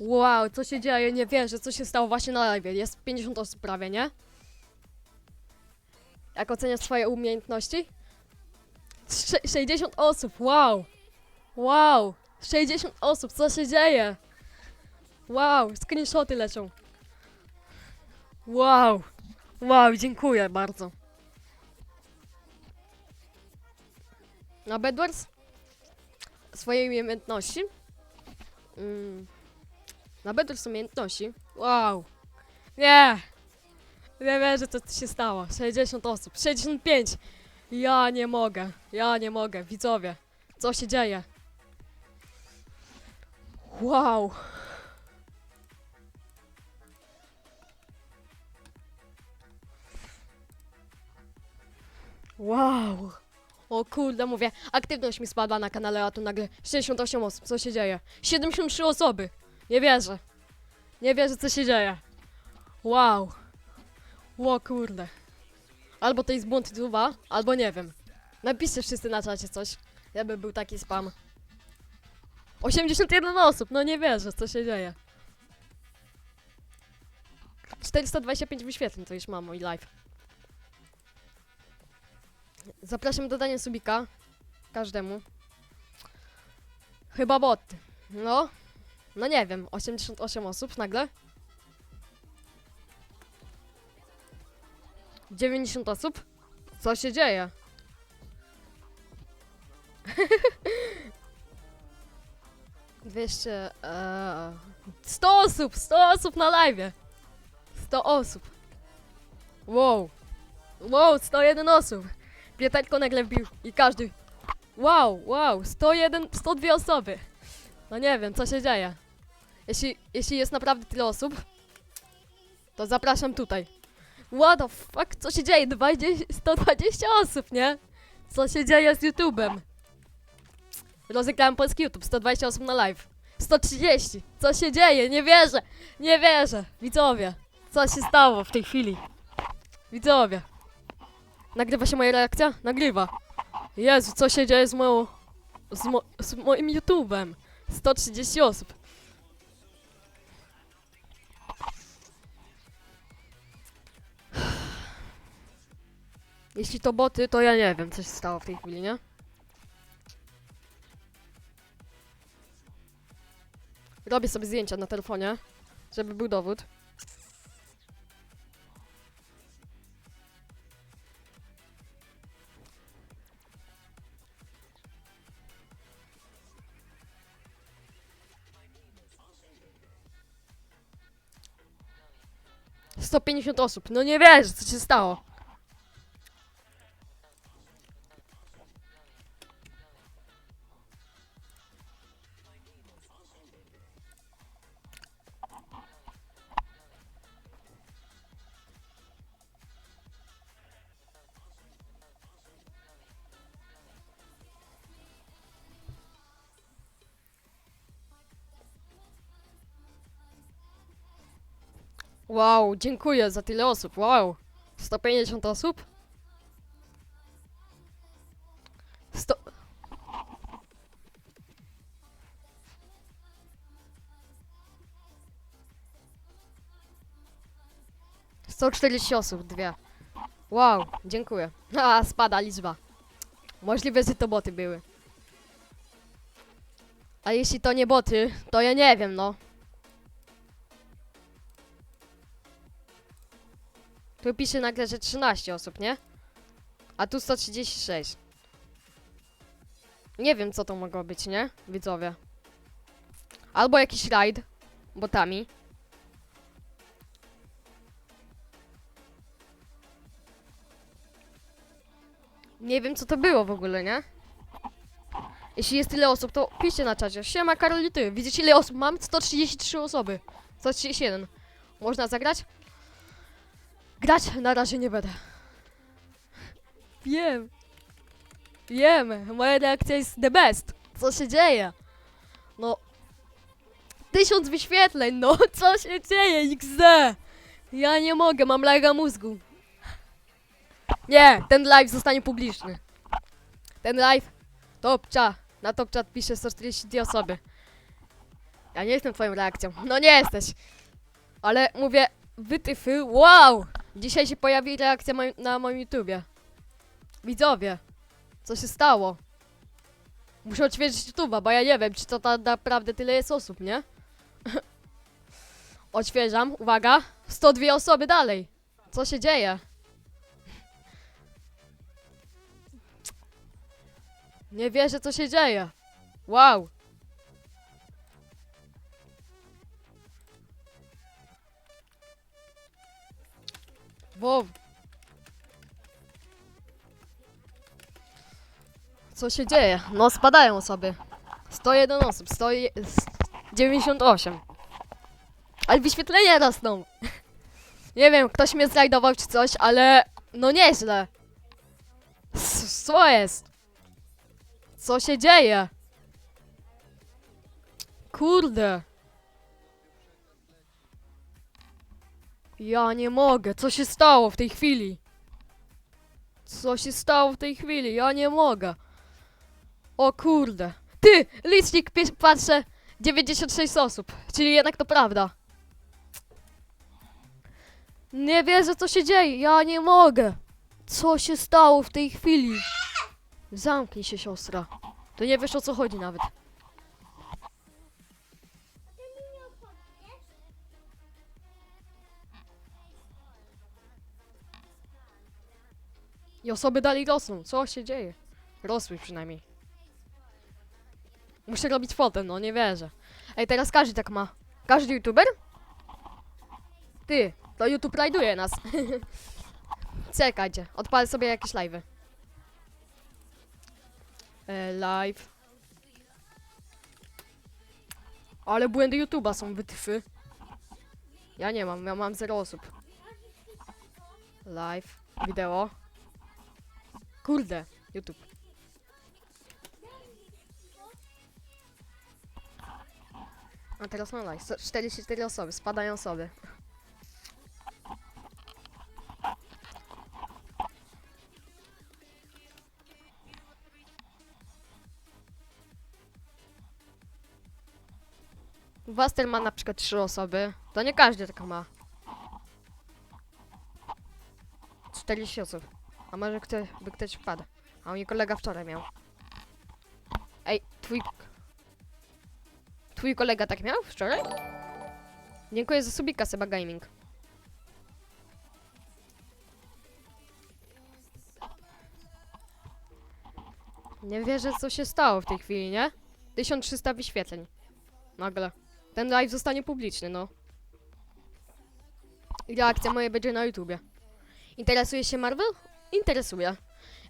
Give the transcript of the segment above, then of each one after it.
Wow, co się dzieje? Nie wierzę, co się stało właśnie na live. Jest 50 osób prawie, nie? Jak oceniasz swoje umiejętności? Sze- 60 osób, wow! Wow! 60 osób, co się dzieje? Wow, screenshoty lecą. Wow! Wow, dziękuję bardzo. Na Bedwars? Swojej umiejętności? Mm. Na Bedwars umiejętności? Wow! Nie! Nie wierzę, co tu się stało. 60 osób, 65! Ja nie mogę, ja nie mogę, widzowie. Co się dzieje? Wow! Wow! O kurde, mówię, aktywność mi spadła na kanale, a tu nagle 68 osób, co się dzieje? 73 osoby! Nie wierzę. Nie wierzę, co się dzieje. Wow. O kurde. Albo to jest błąd YouTube'a, albo nie wiem. Napiszcie wszyscy na czacie coś, jakby był taki spam. 81 osób, no nie wierzę, co się dzieje. 425 wyświetleń to już mam mój live. Zapraszam do dania subika. Każdemu. Chyba bot. No. No nie wiem, 88 osób nagle. 90 osób? Co się dzieje? Dwieście... Eee, 100 osób! 100 osób na live! 100 osób. Wow. Wow, 101 osób. Pieterko nagle wbił i każdy... Wow, wow, 101, 102 osoby. No nie wiem, co się dzieje. Jeśli, jeśli jest naprawdę tyle osób, to zapraszam tutaj. What the fuck, co się dzieje? 20, 120 osób, nie? Co się dzieje z YouTube'em? Rozegrałem polski YouTube, 120 osób na live. 130, co się dzieje? Nie wierzę, nie wierzę. Widzowie, co się stało w tej chwili? Widzowie. Nagrywa się moja reakcja? Nagrywa. Jezu, co się dzieje z moją... z, mo, z moim YouTube'em? 130 osób. Jeśli to boty, to ja nie wiem, co się stało w tej chwili, nie? Robię sobie zdjęcia na telefonie, żeby był dowód. Sto pięćdziesiąt osób. No nie wierzę, co się stało. Wow, dziękuję za tyle osób. Wow. 150 osób? 100... Sto czterdzieści osób, dwie. Wow, dziękuję. A, spada liczba. Możliwe, że to boty były. A jeśli to nie boty, to ja nie wiem, no. Tu pisze nagle, że 13 osób, nie? A tu 136. Nie wiem, co to mogło być, nie? Widzowie. Albo jakiś raid botami. Nie wiem, co to było w ogóle, nie? Jeśli jest tyle osób, to piszcie na czacie. Siema, Karol ty. Widzicie, ile osób mam? 133 osoby. 131. Można zagrać? Grać na razie nie będę. Wiem. Wiem, moja reakcja jest the best. Co się dzieje? No. Tysiąc wyświetleń, no co się dzieje, XD? Ja nie mogę, mam laga mózgu. Nie, ten live zostanie publiczny. Ten live, topcza, na topchat pisze 142 osoby. Ja nie jestem twoją reakcją. No nie jesteś. Ale mówię, wytyfy, wow! Dzisiaj się pojawi reakcja moj- na moim YouTubie. Widzowie, co się stało? Muszę odświeżyć YouTube'a, bo ja nie wiem, czy to ta, naprawdę tyle jest osób, nie? Odświeżam, uwaga, 102 osoby dalej. Co się dzieje? Nie wierzę, co się dzieje. Wow. Wow. Co się dzieje? No spadają osoby. 101 osób, 100, 98. Ale wyświetlenia rosną. Nie wiem, ktoś mnie zrajdował czy coś, ale no nieźle. Co jest? Co się dzieje? Kurde. Ja nie mogę. Co się stało w tej chwili? Co się stało w tej chwili? Ja nie mogę. O kurde. Ty! Licznik patrzę. 96 osób. Czyli jednak to prawda. Nie wierzę co się dzieje. Ja nie mogę. Co się stało w tej chwili? Zamknij się, siostra. To nie wiesz o co chodzi nawet. I osoby dalej rosną. Co się dzieje? Rosły przynajmniej. Muszę robić fotę, no nie wierzę. Ej, teraz każdy tak ma. Każdy youtuber? Ty, to YouTube rajduje nas. Czekajcie, odpalę sobie jakieś live'y. E, live. Ale błędy YouTube'a są wytyfy. Ja nie mam, ja mam 0 osób. Live, wideo. Kurde, YouTube. A teraz mam live. 44 osoby, spadają osoby. Waster ma na przykład 3 osoby. To nie każdy tak ma. 40 osób. A może ktoś, by ktoś wpadł. A mnie kolega wczoraj miał. Ej, twój... Twój kolega tak miał wczoraj? Dziękuję za subika, Seba Gaming. Nie wierzę, co się stało w tej chwili, nie? 1300 wyświetleń. Nagle. Ten live zostanie publiczny, no. I reakcja moja będzie na YouTubie. Interesuje się Marvel? Interesuje.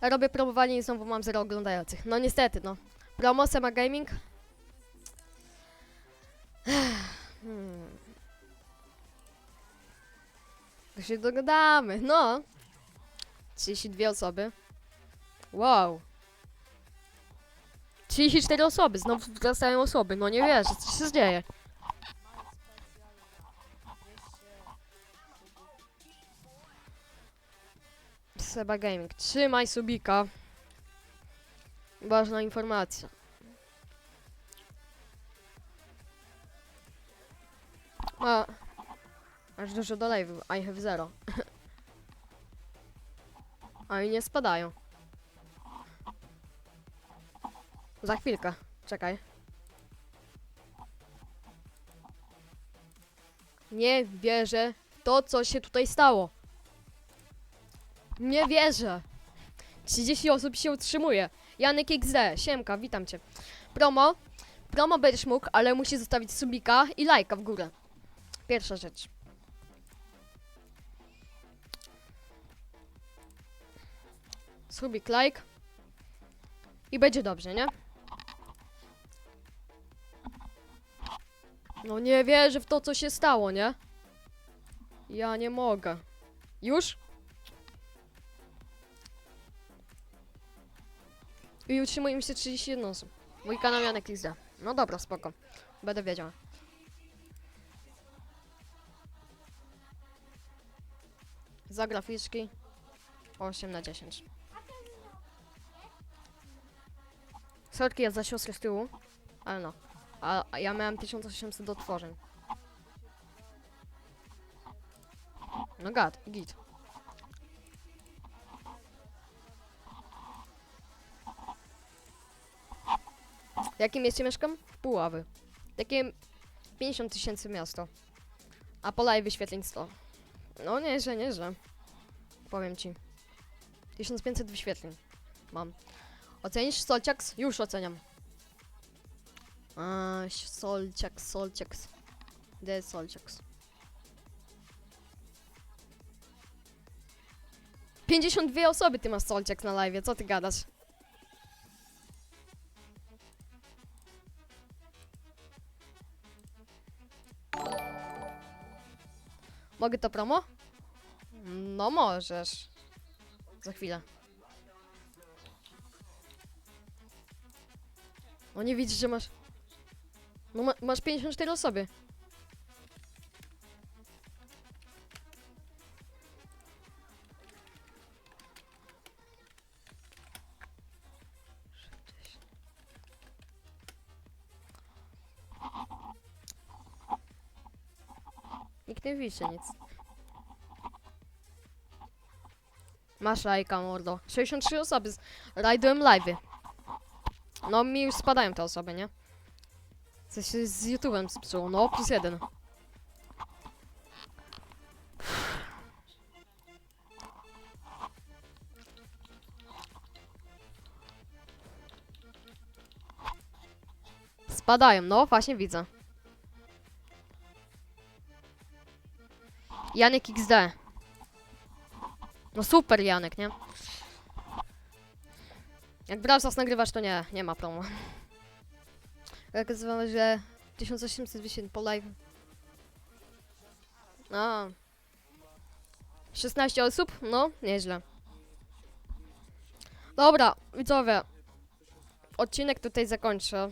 Ja robię promowanie i znowu mam zero oglądających. No niestety, no. Promo, Sema Gaming. Hmm. To się dogadamy, no. 32 osoby. Wow. 34 osoby, znowu wracają osoby, no nie wierzę, co się dzieje. Seba Gaming, trzymaj subika. Ważna informacja. A, aż dużo do live, I have zero. A i nie spadają. Za chwilkę, czekaj. Nie wierzę w to, co się tutaj stało. Nie wierzę. 30 osób się utrzymuje. Janek XD, siemka, witam cię. Promo. Promo będziesz mógł, ale musisz zostawić subika i lajka w górę. Pierwsza rzecz. Subik, like. I będzie dobrze, nie? No nie wierzę w to, co się stało, nie? Ja nie mogę. Już? I utrzymuje mi się 31 osób. Mój kanał Janek XD. No dobra, spoko. Będę wiedział. Za graficzki 8 na 10. Sorki ja za siostrę z tyłu, ale no. A, a ja miałem 1800 do otworzeń. No gad, git. W jakim mieście mieszkam? Puławy. Takie 50 tysięcy miasto. A pola i wyświetleń 100. No nieźle, nieźle. Powiem ci. 1500 wyświetleń mam. Ocenisz Solciaks? Już oceniam. A, Solciaks, Solciaks. Gdzie jest Solciaks? 52 osoby ty masz Solciaks na live, co ty gadasz? Mogę to promo? No możesz. Za chwilę. No nie widzisz, że masz... No ma, masz 54 osoby. Nikt nie widzi nic. Masz lajka, mordo. 63 osoby. z- Rajdują live'y. No mi już spadają te osoby, nie? Coś się z YouTube'em zepsuło. No, plus jeden. Spadają, no właśnie widzę. Janek XD. No super Janek, nie? Jak Brawl Stars nagrywasz, to nie, nie ma promo. Jak nazywamy, że 1800 wyświetleń po live. A. 16 osób? No, nieźle. Dobra, widzowie. Odcinek tutaj zakończę.